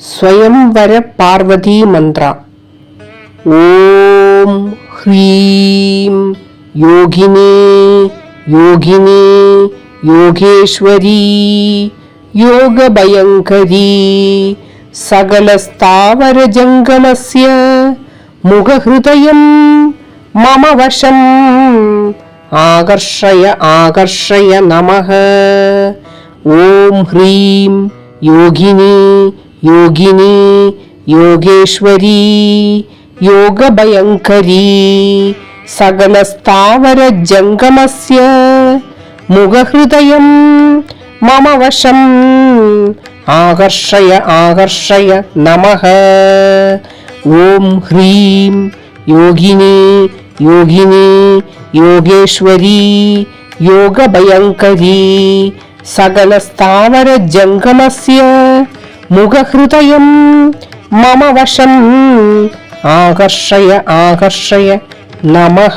സ്വയംവര പാർവതി മന്ത്ര ഓം ഹ്രീം യോഗിനേ യോഗിനേ യോഗേശ്വരീ യോഗഭയങ്കരീ സകലസ്ഥാവരജംഗമസ്യ മുഖഹൃദയം മമ വശം. ആകർഷയ ആകർഷയ നമഃ. ഓം ഹ്രീം योगिनी योगिनी योगेश्वरी योगभयङ्करी सगनस्थावरजङ्गमस्य मुगहृदयं मम वशम्। आकर्षय आकर्षय नमः। ॐ ह्रीं योगिनी योगिनी योगेश्वरी योगभयङ्करी യോഗേശ്വരീ സ്ഥാവര ജംഗമസ്യ മുഖഹൃദയം മമ വശം. ആകർഷയ ആകർഷയ നമഃ.